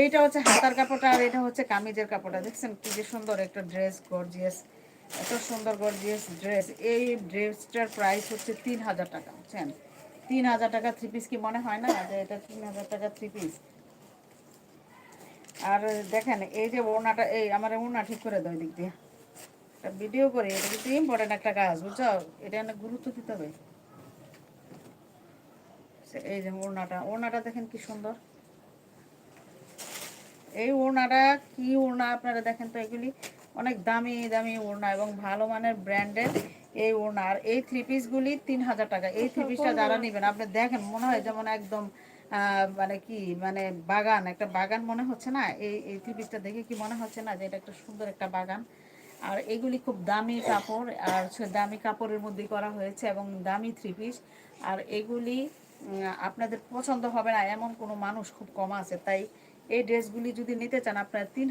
এইটা হচ্ছে হাতার কাপড়টা আর এটা হচ্ছে কামিজের কাপড়টা। দেখছেন কি যে সুন্দর একটা ড্রেস গর্জিয়াস এত সুন্দর গর্জিয়াস ড্রেস এই ড্রেসটার প্রাইস হচ্ছে তিন হাজার টাকা, বুঝছেন? তিন হাজার টাকা থ্রি পিস কি মনে হয় না যে এটা তিন হাজার টাকা থ্রি পিস আর দেখেন, এই যে ওড়নাটা, এই আমার ওড়না ঠিক করে দেয় দিক দিয়ে। ভিডিও করি, এটা কিন্তু ইম্পর্টেন্ট একটা কাজ, বুঝছ? এটা অনেক গুরুত্ব দিতে হবে। সে- এই যে ওড়নাটা ওড়নাটা দেখেন কি সুন্দর। এই ওড়নাটা, কি ওড়না আপনারা দেখেন তো, এগুলি অনেক দামি দামি ওড়না এবং ভালো মানের ব্র্যান্ডের এই ওড়না। আর এই থ্রি পিসগুলি তিন হাজার টাকা। এই থ্রি পিসটা যারা নেবেন, আপনি দেখেন, মনে হয় যেমন একদম মানে কি মানে বাগান, একটা বাগান মনে হচ্ছে না? এই এই থ্রি পিসটা দেখে কি মনে হচ্ছে না যে এটা একটা সুন্দর একটা বাগান? আর এগুলি খুব দামি কাপড়, আর দামি কাপড়ের মধ্যে করা হয়েছে এবং দামি থ্রি পিস আর এগুলি আপনাদের পছন্দ হবে না, এমন কোনো মানুষ খুব কম আছে। তাই এই ড্রেসগুলি যদি নিতে চান, আপনার তিন